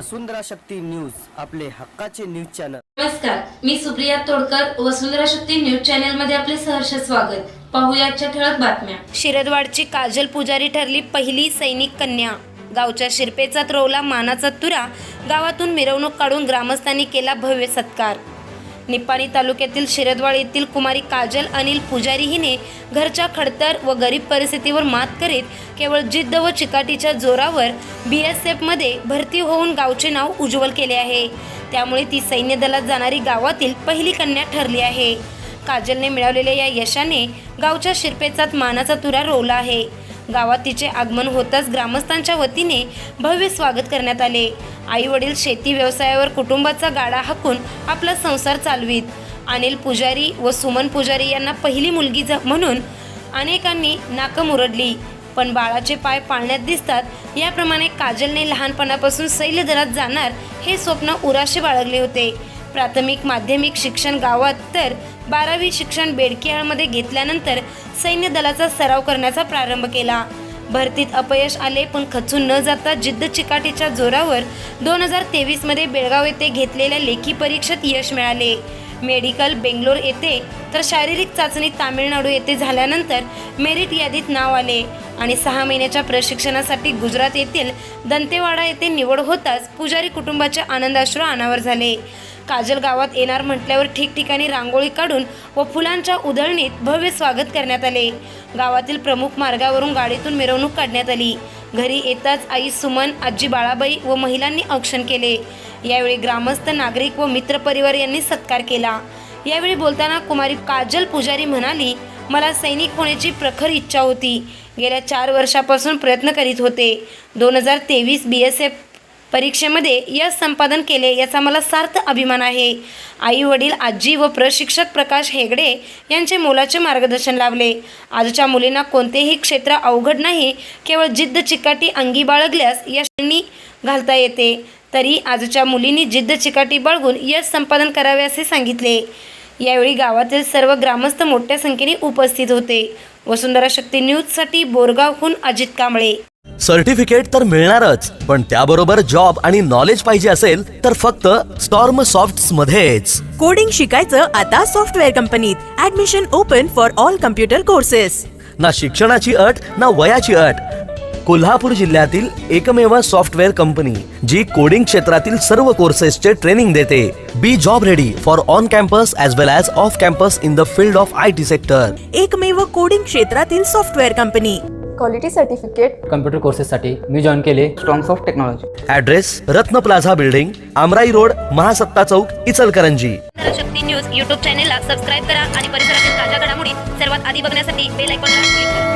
वसुंधरा Shakti news आपले हक्काचे news channel. नमस्कार मी सुप्रिया तोडकर वसुंधरा शक्ती न्यूज चॅनलमध्ये आपले सहर्ष स्वागत. पाहूया आजच्या ठळक बातम्या. शिरदवाडची काजल पुजारी ठरली पहिली सैनिक कन्या. गावच्या शिरपेचा रोवला मानाचा तुरा गावातून मिरवणूक काढून ग्रामस्थांनी केला भव्य सत्कार. निपाणी तालुक्यातील शिरदवाड येथील कुमारी काजल अनिल पुजारी हिने घरच्या खडतर व गरीब परिस्थितीवर मात करीत केवळ जिद्द व चिकाटीच्या जोरावर बी एस एफमध्ये भरती होऊन गावचे नाव उज्ज्वल केले आहे. त्यामुळे ती सैन्य दलात जाणारी गावातील पहिली कन्या ठरली आहे. काजलने मिळवलेल्या या यशाने गावच्या शिरपेचात मानाचा तुरा रोवला आहे. गावात तिचे आगमन होताच ग्रामस्थांच्या वतीने भव्य स्वागत करण्यात आले. आई वडील शेती व्यवसायावर कुटुंबाचा गाडा हाकून आपला संसार चालवीत. अनिल पुजारी व सुमन पुजारी यांना पहिली मुलगी म्हणून अनेकांनी नाकं मुरडली. पण बाळाचे पाय पाळण्यात दिसतात याप्रमाणे काजलने लहानपणापासून सैन्य दरात जाणार हे स्वप्न उराशी बाळगले होते. प्राथमिक माध्यमिक शिक्षण गावात तर बारावी शिक्षण बेडकियाळमध्ये घेतल्यानंतर सैन्य दलाचा सराव करण्याचा प्रारंभ केला. भरतीत अपयश आले पण खचून न जाता जिद्द चिकाटीच्या जोरावर दोन हजार तेवीसमध्ये बेळगाव येथे घेतलेल्या लेखी परीक्षेत यश मिळाले. मेडिकल बेंगलोर येथे तर शारीरिक चाचणी तामिळनाडू येथे झाल्यानंतर मेरिट यादीत नाव आले आणि सहा महिन्याच्या प्रशिक्षणासाठी गुजरात येथील दंतेवाडा येथे निवड होताच पुजारी कुटुंबाचे आनंदाश्रू अनावर झाले. काजल गावात येणार म्हटल्यावर ठिकठिकाणी रांगोळी काढून व फुलांच्या उधळणीत भव्य स्वागत करण्यात आले. गावातील प्रमुख मार्गावरून गाडीतून मिरवणूक काढण्यात आली. घरी येताच आई सुमन आजी बाळाबाई व महिलांनी औक्षण केले. यावेळी ग्रामस्थ नागरिक व मित्रपरिवार यांनी सत्कार केला. यावेळी बोलताना कुमारी काजल पुजारी म्हणाली मला सैनिक होण्याची प्रखर इच्छा होती. गेल्या चार वर्षापासून प्रयत्न करीत होते. दोन हजार तेवीस बी एस एफ परीक्षेमध्ये यश संपादन केले याचा मला सार्थ अभिमान आहे. आई वडील आजी व प्रशिक्षक प्रकाश हेगडे यांचे मोलाचे मार्गदर्शन लाभले. आजच्या मुलींना कोणतेही क्षेत्र अवघड नाही केवळ जिद्द चिकाटी अंगी बाळगल्यास यशांनी घालता येते. तरी आजच्या मुलींनी जिद्द चिकाटी बाळगून यश संपादन करावे असे सांगितले. यावेळी गावातील सर्व ग्रामस्थ मोठ्या संख्येने उपस्थित होते. वसुंधरा शक्ती न्यूजसाठी बोरगावहून अजित कांबळे. सर्टिफिकेट तर मिळणारच पण त्याबरोबर जॉब आणि नॉलेज पाहिजे असेल तर फक्त स्टॉर्म सॉफ्ट मध्येच. कोडिंग शिकायचं आता सॉफ्टवेअर कंपनीत. Admission open for all computer courses ना शिक्षणाची अट ना वयाची अट. कोल्हापूर जिल्ह्यातील एकमेव सॉफ्टवेअर कंपनी जी कोडिंग क्षेत्रातील सर्व कोर्सेसचे ट्रेनिंग देते. Be job ready for on campus as well as off campus in the field of I T sector एकमेव कोडिंग क्षेत्रातील software company. Quality certificate computer कोर्सेससाठी मी जॉईन केले. Strongs of technology address Ratna plaza building Amrai road Mahasatta Chowk Ichalkaranji. Shakti news YouTube चॅनेलला subscribe करा आणि परिसरातील ताज्या घडामोडी सर्वात आधी बघण्यासाठी बेल आयकॉनला क्लिक करा.